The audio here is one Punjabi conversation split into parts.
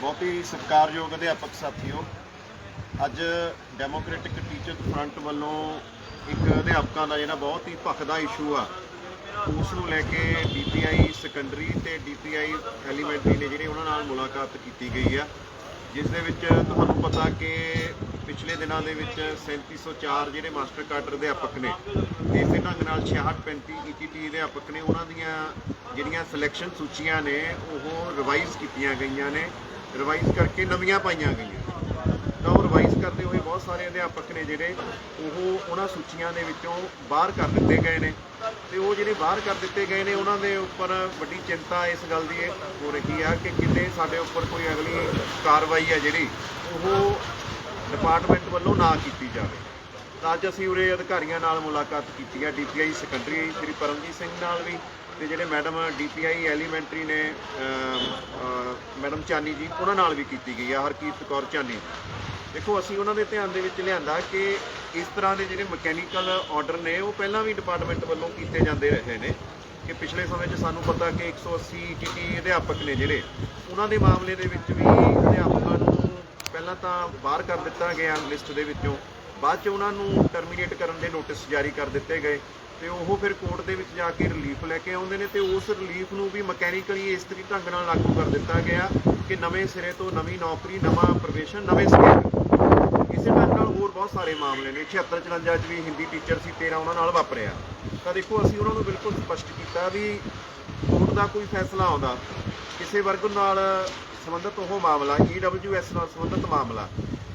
ਬਹੁਤ ਹੀ ਸਤਿਕਾਰਯੋਗ ਅਧਿਆਪਕ ਸਾਥੀਓ, ਅੱਜ ਡੈਮੋਕ੍ਰੈਟਿਕ ਟੀਚਰ ਫਰੰਟ ਵੱਲੋਂ ਇੱਕ ਅਧਿਆਪਕਾਂ ਦਾ ਜਿਹੜਾ ਬਹੁਤ ਹੀ ਭਖਦਾ ਇਸ਼ੂ ਆ, ਉਸ ਨੂੰ ਲੈ ਕੇ ਡੀਪੀਆਈ ਸੈਕੰਡਰੀ ਤੇ ਡੀਪੀਆਈ ਐਲੀਮੈਂਟਰੀ ਨੇ ਜਿਹੜੇ ਉਹਨਾਂ ਨਾਲ ਮੁਲਾਕਾਤ ਕੀਤੀ ਗਈ ਆ। ਜਿਸ ਦੇ ਵਿੱਚ ਤੁਹਾਨੂੰ ਪਤਾ ਕਿ ਪਿਛਲੇ ਦਿਨਾਂ ਦੇ ਵਿੱਚ 3704 ਜਿਹੜੇ ਮਾਸਟਰ ਕਾਡਰ ਅਧਿਆਪਕ ਨੇ ਇਸੇ ਢੰਗ ਨਾਲ 6635 ਈਟੀਟੀ ਅਧਿਆਪਕ ਨੇ, ਉਹਨਾਂ ਦੀਆਂ ਜਿਹੜੀਆਂ ਸਿਲੈਕਸ਼ਨ ਸੂਚੀਆਂ ਨੇ, ਉਹ ਰਿਵਾਈਜ਼ ਕੀਤੀਆਂ ਗਈਆਂ ਨੇ। ਰਿਵਾਈਜ਼ ਕਰਕੇ ਨਵੀਆਂ ਪਾਈਆਂ ਗਈਆਂ। ਤਾਂ ਉਹ ਰਿਵਾਈਜ਼ ਕਰਦੇ ਹੋਏ ਬਹੁਤ ਸਾਰੇ ਅਧਿਆਪਕ ਨੇ ਜਿਹੜੇ, ਉਹ ਉਹਨਾਂ ਸੂਚੀਆਂ ਦੇ ਵਿੱਚੋਂ ਬਾਹਰ ਕਰ ਦਿੱਤੇ ਗਏ ਨੇ। ਜਿਹੜੇ ਬਾਹਰ ਕਰ ਦਿੱਤੇ ਗਏ ਨੇ, ਉਹਨਾਂ ਦੇ ਉੱਪਰ ਵੱਡੀ ਚਿੰਤਾ ਇਸ ਗੱਲ ਦੀ ਹੋ ਰਹੀ ਆ ਕਿ ਕਿਤੇ ਸਾਡੇ ਉੱਪਰ ਕੋਈ ਅਗਲੀ ਕਾਰਵਾਈ ਹੈ ਜਿਹੜੀ, ਉਹ ਡਿਪਾਰਟਮੈਂਟ ਵੱਲੋਂ ਨਾ ਕੀਤੀ ਜਾਵੇ। ਤਾਂ ਅੱਜ ਅਸੀਂ ਉਰੇ ਅਧਿਕਾਰੀਆਂ ਨਾਲ ਮੁਲਾਕਾਤ ਕੀਤੀ ਹੈ ਡੀਪੀਆਈ ਸੈਕੰਡਰੀ ਸ੍ਰੀ ਪਰਮਜੀਤ ਸਿੰਘ ਨਾਲ ਵੀ, ਤੇ ਜਿਹੜੇ ਮੈਡਮ ਡੀਪੀਆਈ ਐਲੀਮੈਂਟਰੀ ਨੇ ਮੈਡਮ ਚਾਨੀ ਜੀ, ਉਹਨਾਂ ਨਾਲ ਵੀ ਕੀਤੀ ਗਈ ਆ, ਹਰਕੀਰਤ ਕੌਰ ਚਾਨੀ। ਦੇਖੋ, ਅਸੀਂ ਉਹਨਾਂ ਦੇ ਧਿਆਨ ਦੇ ਵਿੱਚ ਲਿਆਂਦਾ ਕਿ ਇਸ ਤਰ੍ਹਾਂ ਦੇ ਜਿਹੜੇ ਮਕੈਨੀਕਲ ਆਰਡਰ ਨੇ, ਉਹ ਪਹਿਲਾਂ ਵੀ ਡਿਪਾਰਟਮੈਂਟ ਵੱਲੋਂ ਕੀਤੇ ਜਾਂਦੇ ਰਹੇ ਨੇ ਕਿ ਪਿਛਲੇ ਸਮੇਂ 'ਚ ਸਾਨੂੰ ਪਤਾ ਕਿ 180 ਟੀਟੀ ਅਧਿਆਪਕ ਨੇ ਜਿਹੜੇ, ਉਹਨਾਂ ਦੇ ਮਾਮਲੇ ਦੇ ਵਿੱਚ ਵੀ ਅਧਿਆਪਕਾਂ ਨੂੰ ਪਹਿਲਾਂ ਤਾਂ ਬਾਹਰ ਕਰ ਦਿੱਤਾ ਗਿਆ ਲਿਸਟ ਦੇ ਵਿੱਚੋਂ, ਬਾਅਦ 'ਚ ਉਹਨਾਂ ਨੂੰ ਟਰਮੀਨੇਟ ਕਰਨ ਦੇ ਨੋਟਿਸ ਜਾਰੀ ਕਰ ਦਿੱਤੇ ਗਏ। ਤੇ ਉਹ ਫਿਰ ਕੋਰਟ ਦੇ ਵਿੱਚ ਜਾ ਕੇ ਰਿਲੀਫ ਲੈ ਕੇ ਆਉਂਦੇ ਨੇ ਤੇ ਉਸ ਰਿਲੀਫ ਨੂੰ ਵੀ ਮਕੈਨੀਕਲੀ ਇਸ ਤਰੀਕੇ ਢੰਗ ਨਾਲ ਲਾਗੂ ਕਰ ਦਿੱਤਾ ਗਿਆ ਕਿ ਨਵੇਂ ਸਿਰੇ ਤੋਂ ਨਵੀਂ ਨੌਕਰੀ, ਨਵਾਂ ਪ੍ਰਵੇਸ਼ਨ ਨਵੇਂ ਸਿਰੇ ਇਸੇ ਢੰਗ ਨਾਲ ਹੋਰ ਬਹੁਤ ਸਾਰੇ ਮਾਮਲੇ ਨੇ। 76 54 ਚ ਵੀ ਹਿੰਦੀ ਟੀਚਰ ਸੀ 13 ਉਹਨਾਂ ਨਾਲ ਵਾਪਰਿਆ। ਤਾਂ ਦੇਖੋ, ਅਸੀਂ ਉਹਨਾਂ ਨੂੰ ਬਿਲਕੁਲ ਸਪਸ਼ਟ ਕੀਤਾ ਵੀ ਕੋਰਟ ਦਾ ਕੋਈ ਫੈਸਲਾ ਆਉਂਦਾ, ਕਿਸੇ ਵਰਗ ਨਾਲ ਸੰਬੰਧਿਤ ਉਹ ਮਾਮਲਾ EWS ਨਾਲ ਸੰਬੰਧਿਤ ਮਾਮਲਾ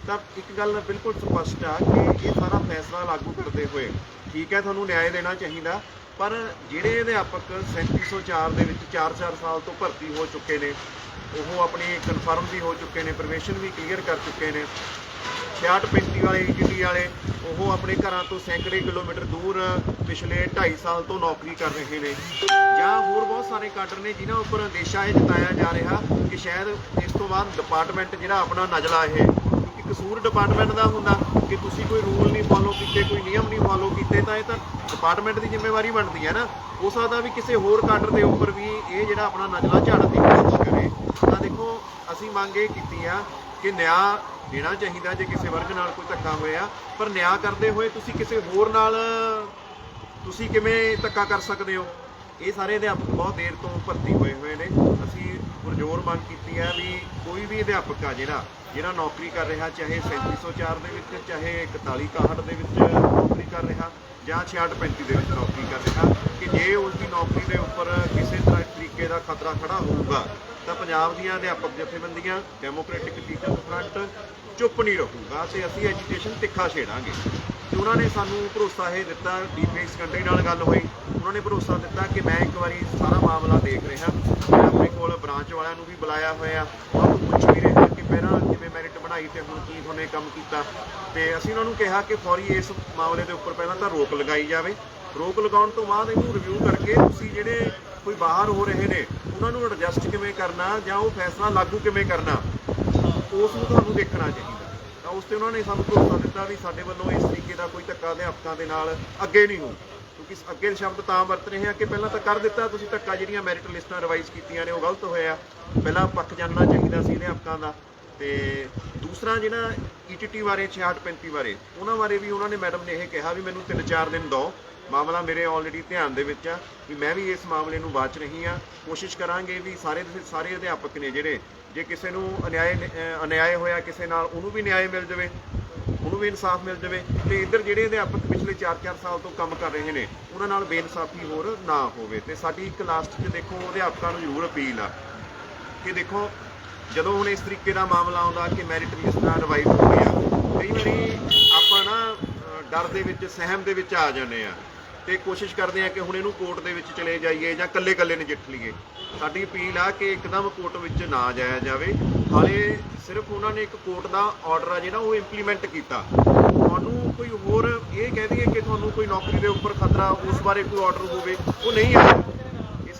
ਤਾਂ ਇੱਕ ਗੱਲ ਬਿਲਕੁਲ ਸਪਸ਼ਟ ਆ ਕਿ ਇਹ ਸਾਰਾ ਫੈਸਲਾ ਲਾਗੂ ਕਰਦੇ ਹੋਏ ਠੀਕ ਹੈ, ਤੁਹਾਨੂੰ ਨਿਆਂ ਦੇਣਾ ਚਾਹੀਦਾ, ਪਰ ਜਿਹੜੇ ਅਧਿਆਪਕ 3704 ਦੇ ਵਿੱਚ 4-4 ਸਾਲ ਤੋਂ ਭਰਤੀ ਹੋ ਚੁੱਕੇ ਨੇ, ਉਹ ਆਪਣੀ ਕਨਫਰਮ ਵੀ ਹੋ ਚੁੱਕੇ ਨੇ ਪ੍ਰਵੇਸ਼ਨ ਵੀ ਕਲੀਅਰ ਕਰ ਚੁੱਕੇ ਨੇ 6635 ਵਾਲੇ ਈਟੀਟੀ ਵਾਲੇ, ਉਹ ਆਪਣੇ ਘਰਾਂ ਤੋਂ ਸੈਂਕੜੇ ਕਿਲੋਮੀਟਰ ਦੂਰ ਪਿਛਲੇ 2.5 ਸਾਲ ਤੋਂ ਨੌਕਰੀ ਕਰ ਰਹੇ ਨੇ। ਜਾਂ ਹੋਰ ਬਹੁਤ ਸਾਰੇ ਕਾਡਰ ਨੇ ਜਿਨ੍ਹਾਂ ਉੱਪਰ ਅੰਦੇਸ਼ਾ ਇਹ ਜਤਾਇਆ ਜਾ ਰਿਹਾ ਕਿ ਸ਼ਾਇਦ ਇਸ ਤੋਂ ਬਾਅਦ ਡਿਪਾਰਟਮੈਂਟ ਜਿਹੜਾ ਆਪਣਾ ਨਜਲਾ ਇਹ ਕਸੂਰ ਡਿਪਾਰਟਮੈਂਟ ਦਾ ਹੁੰਦਾ ਕਿ ਤੁਸੀਂ ਕੋਈ ਰੂਲ ਨਹੀਂ ਫਾਲੋ ਕੀਤੇ, ਕੋਈ ਨਿਯਮ ਨਹੀਂ ਫਾਲੋ ਕੀਤੇ, ਤਾਂ ਇਹ ਤਾਂ ਡਿਪਾਰਟਮੈਂਟ ਦੀ ਜ਼ਿੰਮੇਵਾਰੀ ਬਣਦੀ ਹੈ ਨਾ। ਹੋ ਸਕਦਾ ਵੀ ਕਿਸੇ ਹੋਰ ਕਾਡਰ ਦੇ ਉੱਪਰ ਵੀ ਇਹ ਜਿਹੜਾ ਆਪਣਾ ਨਜਲਾ ਝਾੜਨ ਦੀ ਕੋਸ਼ਿਸ਼ ਕਰੇ। ਤਾਂ ਦੇਖੋ, ਅਸੀਂ ਮੰਗ ਇਹ ਕੀਤੀ ਆ ਕਿ ਨਿਆਂ ਦੇਣਾ ਚਾਹੀਦਾ ਜੇ ਕਿਸੇ ਵਰਗ ਨਾਲ ਕੋਈ ਧੱਕਾ ਹੋਇਆ, ਪਰ ਨਿਆਂ ਕਰਦੇ ਹੋਏ ਤੁਸੀਂ ਕਿਸੇ ਹੋਰ ਨਾਲ ਤੁਸੀਂ ਕਿਵੇਂ ਧੱਕਾ ਕਰ ਸਕਦੇ ਹੋ? ਇਹ ਸਾਰੇ ਅਧਿਆਪਕ ਬਹੁਤ ਦੇਰ ਤੋਂ ਭਰਤੀ ਹੋਏ ਹੋਏ ਨੇ। ਅਸੀਂ ਪੁਰਜੋਰ ਮੰਗ ਕੀਤੀ ਹੈ ਵੀ ਕੋਈ ਵੀ ਅਧਿਆਪਕ ਆ ਜਿਹੜਾ ਜਿਹੜਾ ਨੌਕਰੀ ਕਰ ਰਿਹਾ, ਚਾਹੇ 3704 ਦੇ ਵਿੱਚ, ਚਾਹੇ 4161 ਦੇ ਵਿੱਚ ਨੌਕਰੀ ਕਰ ਰਿਹਾ ਜਾਂ 6635 ਦੇ ਵਿੱਚ ਨੌਕਰੀ ਕਰ ਰਿਹਾ, ਕਿ ਜੇ ਉਸ ਦੀ ਨੌਕਰੀ ਦੇ ਉੱਪਰ ਕਿਸੇ ਤਰ੍ਹਾਂ ਤਰੀਕੇ ਦਾ ਖਤਰਾ ਖੜਾ ਹੋਊਗਾ, ਤਾਂ ਪੰਜਾਬ ਦੀਆਂ ਅਧਿਆਪਕ ਜਥੇਬੰਦੀਆਂ ਡੈਮੋਕ੍ਰੈਟਿਕ ਟੀਚਰ ਫਰੰਟ ਚੁੱਪ ਨਹੀਂ ਰਹੂਗਾ ਤੇ ਅਸੀਂ ਐਜੂਕੇਸ਼ਨ ਤਿੱਖਾ ਛੇੜਾਂਗੇ। ਤੇ ਉਹਨਾਂ ਨੇ ਸਾਨੂੰ ਭਰੋਸਾ ਇਹ ਦਿੱਤਾ ਡੀਪੀਐਸ ਸੈਕੰਡਰੀ ਨਾਲ ਗੱਲ ਹੋਈ। ਉਹਨਾਂ ਨੇ ਭਰੋਸਾ ਦਿੱਤਾ ਕਿ ਮੈਂ ਇੱਕ ਵਾਰੀ ਸਾਰਾ ਮਾਮਲਾ ਦੇਖ ਰਿਹਾ। ਮੈਂ ਆਪਣੇ ਕੋਲ ਬ੍ਰਾਂਚ ਵਾਲਿਆਂ ਨੂੰ ਵੀ ਬੁਲਾਇਆ ਹੋਇਆ। ਉਹਨਾਂ ਨੂੰ ਪੁੱਛ ਵੀ ਰਿਹਾ ਕਿ ਪਹਿਲਾਂ ਕਿਵੇਂ ਮੈਰਿਟ ਬਣਾਈ ਤੇ ਹੁਣ ਕੀ ਉਹਨੇ ਕੰਮ ਕੀਤਾ। ਤੇ ਅਸੀਂ ਉਹਨਾਂ ਨੂੰ ਕਿਹਾ ਕਿ ਫੌਰੀ ਇਸ ਮਾਮਲੇ ਦੇ ਉੱਪਰ ਪਹਿਲਾਂ ਤਾਂ ਰੋਕ ਲਗਾਈ ਜਾਵੇ। ਰੋਕ ਲਗਾਉਣ ਤੋਂ ਬਾਅਦ ਇਹਨੂੰ ਰਿਵਿਊ ਕਰਕੇ ਤੁਸੀਂ ਜਿਹੜੇ ਕੋਈ ਬਾਹਰ ਹੋ ਰਹੇ ਨੇ, ਉਹਨਾਂ ਨੂੰ ਐਡਜਸਟ ਕਿਵੇਂ ਕਰਨਾ ਜਾਂ ਉਹ ਫੈਸਲਾ ਲਾਗੂ ਕਿਵੇਂ ਕਰਨਾ, ਉਸ ਨੂੰ ਤੁਹਾਨੂੰ ਦੇਖਣਾ ਚਾਹੀਦਾ ਉਸ ਤੇ ਉਹਨਾਂ ਨੇ ਸਾਨੂੰ ਭਰੋਸਾ ਦਿੱਤਾ ਵੀ ਸਾਡੇ ਵੱਲੋਂ ਇਸ ਤਰੀਕੇ ਦਾ ਕੋਈ ਧੱਕਾ ਅਧਿਆਪਕਾਂ ਦੇ ਨਾਲ ਅੱਗੇ ਨਹੀਂ ਹੋਊ। ਕਿਉਂਕਿ ਅੱਗੇ ਸ਼ਬਦ ਤਾਂ ਵਰਤ ਰਹੇ ਆ ਕਿ ਪਹਿਲਾਂ ਤਾਂ ਕਰ ਦਿੱਤਾ, ਤੁਸੀਂ ਧੱਕਾ ਜਿਹੜੀਆਂ ਮੈਰਿਟ ਲਿਸਟਾਂ ਰਿਵਾਈਜ਼ ਕੀਤੀਆਂ ਨੇ ਉਹ ਗਲਤ ਹੋਇਆ। ਪਹਿਲਾਂ ਪੱਖ ਜਾਣਨਾ ਚਾਹੀਦਾ ਸੀ ਅਧਿਆਪਕਾਂ ਦਾ। ਤੇ ਦੂਸਰਾ ਜਿਹੜਾ ਈਟੀਟੀ ਬਾਰੇ 6635 ਬਾਰੇ, ਉਹਨਾਂ ਬਾਰੇ ਵੀ ਉਹਨਾਂ ਨੇ ਮੈਡਮ ਨੇ ਇਹ ਕਿਹਾ ਵੀ ਮੈਨੂੰ 3-4 ਦਿਨ ਦਿਓ। ਮਾਮਲਾ ਮੇਰੇ ਆਲਰੇਡੀ ਧਿਆਨ ਦੇ ਵਿੱਚ ਆ ਵੀ ਮੈਂ ਵੀ ਇਸ ਮਾਮਲੇ ਨੂੰ ਵਾਚ ਰਹੀ ਆ। ਕੋਸ਼ਿਸ਼ ਕਰਾਂਗੇ ਵੀ ਸਾਰੇ ਦੇ ਸਾਰੇ ਅਧਿਆਪਕ ਨੇ ਜਿਹੜੇ, ਜੇ ਕਿਸੇ ਨੂੰ ਅਨਿਆਏ ਅਨਿਆਏ ਹੋਇਆ ਕਿਸੇ ਨਾਲ, ਉਹਨੂੰ ਵੀ ਨਿਆਂ ਮਿਲ ਜਾਵੇ, ਉਹਨੂੰ ਵੀ ਇਨਸਾਫ ਮਿਲ ਜਾਵੇ ਤੇ ਇੱਧਰ ਜਿਹੜੇ ਅਧਿਆਪਕ ਪਿਛਲੇ 4-4 ਸਾਲ ਤੋਂ ਕੰਮ ਕਰ ਰਹੇ ਨੇ, ਉਹਨਾਂ ਨਾਲ ਬੇਇਨਸਾਫੀ ਹੋਰ ਨਾ ਹੋਵੇ। ਤੇ ਸਾਡੀ ਇੱਕ ਲਾਸਟ 'ਚ ਦੇਖੋ ਅਧਿਆਪਕਾਂ ਨੂੰ ਜ਼ਰੂਰ ਅਪੀਲ ਆ ਕਿ ਦੇਖੋ, ਜਦੋਂ ਹੁਣ ਇਸ ਤਰੀਕੇ ਦਾ ਮਾਮਲਾ ਆਉਂਦਾ ਕਿ ਮੈਰਿਟ ਲਿਸਟ ਲਿਸਟਾਂ ਰਿਵਾਈਜ਼ ਹੁੰਦੀਆਂ ਕਈ ਵਾਰੀ ਆਪਾਂ ਨਾ ਡਰ ਦੇ ਵਿੱਚ, ਸਹਿਮ ਦੇ ਵਿੱਚ ਆ ਜਾਂਦੇ ਆ। ਤੇ ਕੋਸ਼ਿਸ਼ ਕਰਦੇ ਆ ਕਿ ਹੁਣ ਇਹਨੂੰ ਕੋਰਟ ਦੇ ਵਿੱਚ ਚਲੇ ਜਾਈਏ ਜਾਂ ਕੱਲੇ-ਕੱਲੇ ਨਜਿੱਠ ਲਈਏ। ਸਾਡੀ ਅਪੀਲ ਆ ਕਿ ਇੱਕਦਮ ਕੋਰਟ ਵਿੱਚ ਨਾ ਜਾਇਆ ਜਾਵੇ। ਹਾਲੇ ਸਿਰਫ ਉਹਨਾਂ ਨੇ ਇੱਕ ਕੋਰਟ ਦਾ ਆਰਡਰ ਆ ਜਿਹੜਾ ਉਹ ਇੰਪਲੀਮੈਂਟ ਕੀਤਾ। ਤੁਹਾਨੂੰ ਕੋਈ ਹੋਰ ਇਹ ਕਹਿ ਦਈਏ ਕਿ ਤੁਹਾਨੂੰ ਕੋਈ ਨੌਕਰੀ ਦੇ ਉੱਪਰ ਖਤਰਾ, ਉਸ ਬਾਰੇ ਕੋਈ ਆਰਡਰ ਹੋਵੇ, ਉਹ ਨਹੀਂ ਆਇਆ।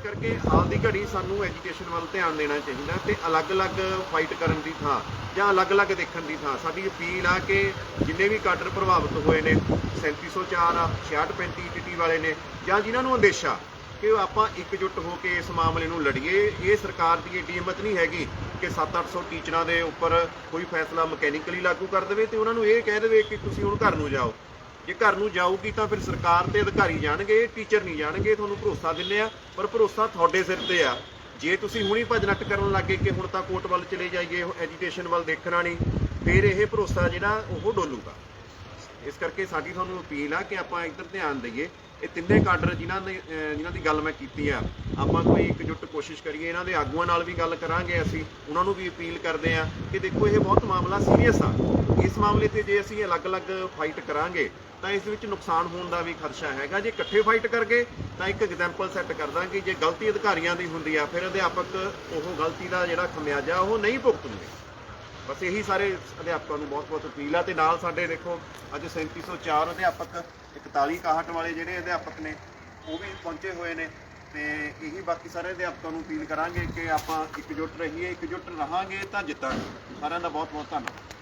ਕਰਕੇ ਹਾਲ ਦੀ ਘੜੀ ਸਾਨੂੰ ਐਜੂਕੇਸ਼ਨ ਵੱਲ ਧਿਆਨ ਦੇਣਾ ਚਾਹੀਦਾ ਤੇ ਅਲੱਗ-ਅਲੱਗ ਫਾਈਟ ਕਰਨ ਦੀ ਥਾਂ ਜਾਂ ਅਲੱਗ-ਅਲੱਗ ਦੇਖਣ ਦੀ ਥਾਂ। ਸਾਡੀ ਅਪੀਲ ਆ ਕਿ ਜਿੰਨੇ ਵੀ ਕਾਡਰ ਪ੍ਰਭਾਵਿਤ ਹੋਏ ਨੇ 3704 ਆ 6635 ਟੀਟੀ ਵਾਲੇ ਨੇ ਜਾਂ ਜਿਨ੍ਹਾਂ ਨੂੰ ਅੰਦੇਸ਼ਾ ਕਿ ਆਪਾਂ ਇਕਜੁੱਟ ਹੋ ਕੇ ਇਸ ਮਾਮਲੇ ਨੂੰ ਲੜੀਏ, ਇਹ ਸਰਕਾਰ ਦੀ ਏਡੀ ਹਿੰਮਤ ਨਹੀਂ ਹੈਗੀ ਕਿ 7-800 ਟੀਚਰਾਂ ਦੇ ਉੱਪਰ ਕੋਈ ਫੈਸਲਾ ਮਕੈਨੀਕਲੀ ਲਾਗੂ ਕਰ ਦੇਵੇ ਤੇ ਉਹਨਾਂ ਨੂੰ ਇਹ ਕਹਿ ਦੇਵੇ ਕਿ ਤੁਸੀਂ ਹੁਣ ਘਰ ਨੂੰ ਜਾਓ। ਜੇ ਘਰ ਨੂੰ ਜਾਊਗੀ ਤਾਂ ਫਿਰ ਸਰਕਾਰ ਤੇ ਅਧਿਕਾਰੀ ਜਾਣਗੇ, ਟੀਚਰ ਨਹੀਂ ਜਾਣਗੇ, ਤੁਹਾਨੂੰ ਭਰੋਸਾ ਦਿੰਦੇ ਆ, ਪਰ ਭਰੋਸਾ ਤੁਹਾਡੇ ਸਿਰ ਤੇ ਆ। ਜੇ ਤੁਸੀਂ ਹੁਣੀ ਭੱਜ ਨੱਟ ਕਰਨ ਲੱਗੇ ਕਿ ਹੁਣ ਤਾਂ ਕੋਰਟ ਵੱਲ ਚਲੇ ਜਾਈਏ ਐਜੂਕੇਸ਼ਨ ਵੱਲ ਦੇਖਣਾ ਨਹੀਂ, ਫਿਰ ਇਹ ਭਰੋਸਾ ਜਿਹੜਾ ਉਹ ਡੋਲੂਗਾ। ਇਸ ਕਰਕੇ ਸਾਡੀ ਤੁਹਾਨੂੰ ਅਪੀਲ ਆ ਕਿ ਆਪਾਂ ਇੱਧਰ ਧਿਆਨ ਦਈਏ। ਇਹ ਤਿੰਨੇ ਕਾਡਰ ਜਿਨ੍ਹਾਂ ਨੇ, ਅਹ, ਜਿਨ੍ਹਾਂ ਦੀ ਗੱਲ ਮੈਂ ਕੀਤੀ ਆ, ਆਪਾਂ ਕੋਈ ਇਕਜੁੱਟ ਕੋਸ਼ਿਸ਼ ਕਰੀਏ, ਇਹਨਾਂ ਦੇ ਆਗੂਆਂ ਨਾਲ ਵੀ ਗੱਲ ਕਰਾਂਗੇ ਅਸੀਂ, ਉਹਨਾਂ ਨੂੰ ਵੀ ਅਪੀਲ ਕਰਦੇ ਆ ਕਿ ਦੇਖੋ ਇਹ ਬਹੁਤ ਮਾਮਲਾ ਸੀਰੀਅਸ ਆ। ਇਸ ਮਾਮਲੇ ਤੇ ਜੇ ਅਸੀਂ ਅਲੱਗ-ਅਲੱਗ ਫਾਈਟ ਕਰਾਂਗੇ, ਤਾਂ ਇਸ ਵਿੱਚ ਨੁਕਸਾਨ ਹੋਣ ਦਾ ਵੀ ਖਦਸ਼ਾ ਹੈਗਾ। ਜੇ ਇਕੱਠੇ ਫਾਈਟ ਕਰਕੇ ਤਾਂ ਇੱਕ ਐਗਜ਼ਾਮਪਲ ਸੈੱਟ ਕਰ ਦਾਂਗੇ, ਜੇ ਗਲਤੀ ਅਧਿਕਾਰੀਆਂ ਦੀ ਹੁੰਦੀ ਆ, ਫਿਰ ਅਧਿਆਪਕ ਉਹ ਗਲਤੀ ਦਾ ਜਿਹੜਾ ਖਮਿਆਜਾ, ਉਹ ਨਹੀਂ ਭੁਗਤਣਗੇ। ਬਸ ਇਹੀ ਸਾਰੇ ਅਧਿਆਪਕਾਂ ਨੂੰ ਬਹੁਤ ਬਹੁਤ ਅਪੀਲ ਆ, ਤੇ ਨਾਲ ਸਾਡੇ ਦੇਖੋ, ਅੱਜ 3704 ਅਧਿਆਪਕ 41 61 ਵਾਲੇ ਜਿਹੜੇ ਅਧਿਆਪਕ ਨੇ, ਉਹ ਵੀ ਪਹੁੰਚੇ ਹੋਏ ਨੇ ਤੇ ਇਹੀ ਬਾਕੀ ਸਾਰੇ ਅਧਿਆਪਕਾਂ ਨੂੰ ਅਪੀਲ ਕਰਾਂਗੇ ਕਿ ਆਪਾਂ ਇਕਜੁੱਟ ਰਹੀਏ, ਇਕਜੁੱਟ ਰਹਾਂਗੇ ਤਾਂ ਜਿੱਤਾਂਗੇ। ਸਾਰਿਆਂ ਦਾ ਬਹੁਤ ਬਹੁਤ ਧੰਨਵਾਦ।